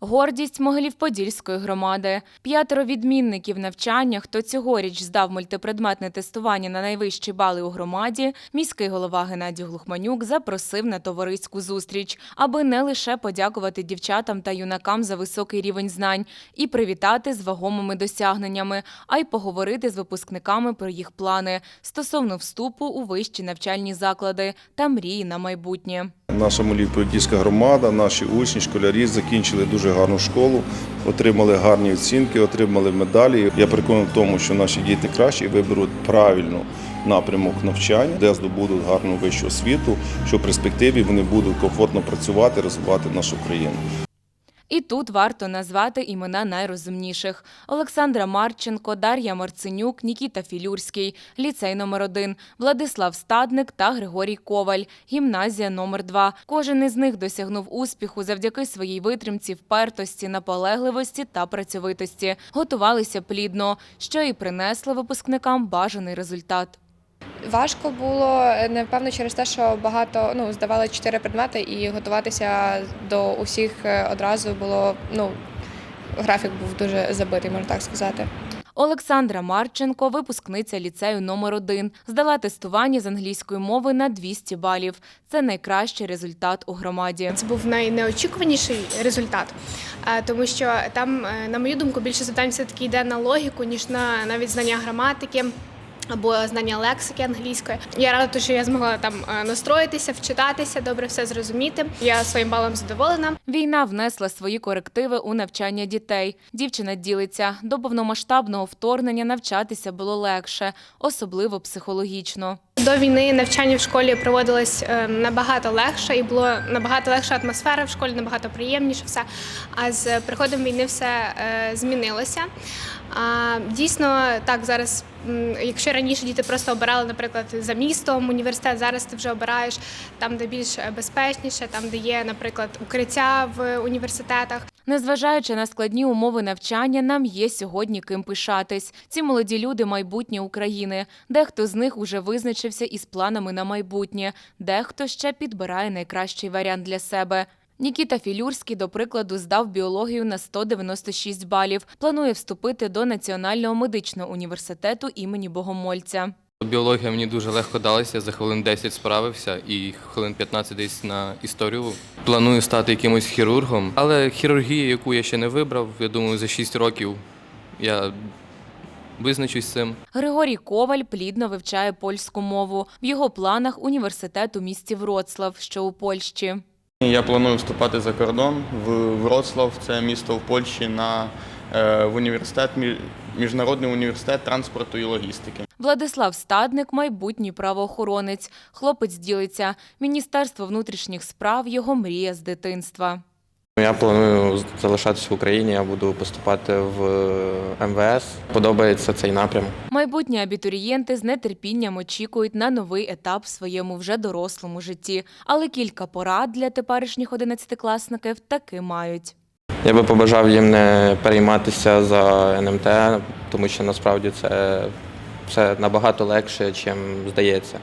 Гордість Могилів-Подільської громади. П'ятеро відмінників навчання, хто цьогоріч здав мультипредметне тестування на найвищі бали у громаді, міський голова Геннадій Глухманюк запросив на товариську зустріч, аби не лише подякувати дівчатам та юнакам за високий рівень знань і привітати з вагомими досягненнями, а й поговорити з випускниками про їх плани стосовно вступу у вищі навчальні заклади та мрії на майбутнє. Наша Молівподільська громада, наші учні, школярі закінчили дуже гарну школу, отримали гарні оцінки, отримали медалі. Я переконаний в тому, що наші діти кращі і виберуть правильно напрямок навчання, де здобудуть гарну вищу освіту, що в перспективі вони будуть комфортно працювати, розвивати нашу країну. І тут варто назвати імена найрозумніших: Олександра Марченко, Дар'я Марценюк, Нікіта Філюрський, ліцей номер 1 Владислав Стадник та Григорій Коваль, гімназія номер 2 Кожен із них досягнув успіху завдяки своїй витримці, впертості, наполегливості та працьовитості. Готувалися плідно, що і принесло випускникам бажаний результат. Важко було е, напевно через те, що багато ну здавали чотири предмети, і готуватися до усіх е, одразу було ну графік був дуже забитий, можна так сказати. Олександра Марченко, випускниця ліцею номер 1 здала тестування з англійської мови на 200 балів. Це найкращий результат у громаді. Це був найнеочікуваніший результат, е, тому що там, на мою думку, більше завдань все таки йде на логіку, ніж на навіть знання граматики. Або знання лексики англійської. Я рада, що я змогла там е, настроїтися, вчитатися, добре все зрозуміти. Я своїм балом задоволена. Війна внесла свої корективи у навчання дітей. Дівчина ділиться до повномасштабного вторгнення навчатися було легше, особливо психологічно. До війни навчання в школі проводилось е, набагато легше, і було набагато легша атмосфера в школі, набагато приємніше все. А з приходом війни все е, змінилося. Дійсно, так зараз, якщо раніше діти просто обирали, наприклад, за містом університет, зараз ти вже обираєш там, де більш безпечніше, там, де є, наприклад, укриття в університетах. Незважаючи на складні умови навчання, нам є сьогодні ким пишатись. Ці молоді люди майбутнє України. Дехто з них уже визначився із планами на майбутнє, дехто ще підбирає найкращий варіант для себе. Нікіта Філюрський, до прикладу, здав біологію на 196 балів. Планує вступити до Національного медичного університету імені Богомольця. Біологія мені дуже легко далася, за хвилин 10 справився і хвилин 15 десь на історію. Планую стати якимось хірургом, але хірургію, яку я ще не вибрав, я думаю, за 6 років я визначусь з цим. Григорій Коваль плідно вивчає польську мову. В його планах університет у місті Вроцлав, що у Польщі. Я планую вступати за кордон в Вроцлав, це місто в Польщі, на в університет міжнародний університет транспорту і логістики. Владислав Стадник, майбутній правоохоронець. Хлопець ділиться. Міністерство внутрішніх справ його мрія з дитинства. Я планую залишатися в Україні, я буду поступати в МВС. Подобається цей напрям. Майбутні абітурієнти з нетерпінням очікують на новий етап в своєму вже дорослому житті. Але кілька порад для теперішніх одинадцятикласників таки мають. Я би побажав їм не перейматися за НМТ, тому що насправді це все набагато легше, чим здається.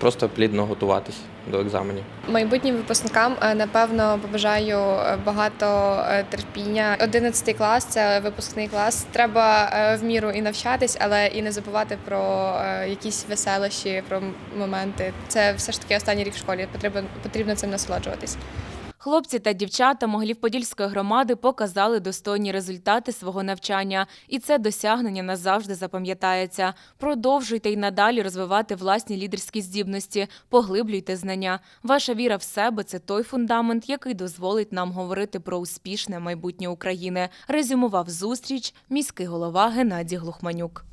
Просто плідно готуватись до екзаменів. Майбутнім випускникам е, напевно побажаю е, багато е, терпіння. 11 клас це випускний клас. Треба в міру і навчатись, але і не забувати про якісь веселощі, про моменти. Це все ж таки останній рік в школі. Потрібно потрібно цим насолоджуватись. Хлопці та дівчата Могилів-Подільської громади показали достойні результати свого навчання, і це досягнення назавжди запам'ятається. Продовжуйте й надалі розвивати власні лідерські здібності, поглиблюйте знання. Ваша віра в себе це той фундамент, який дозволить нам говорити про успішне майбутнє України. Резюмував зустріч міський голова Геннадій Глухманюк.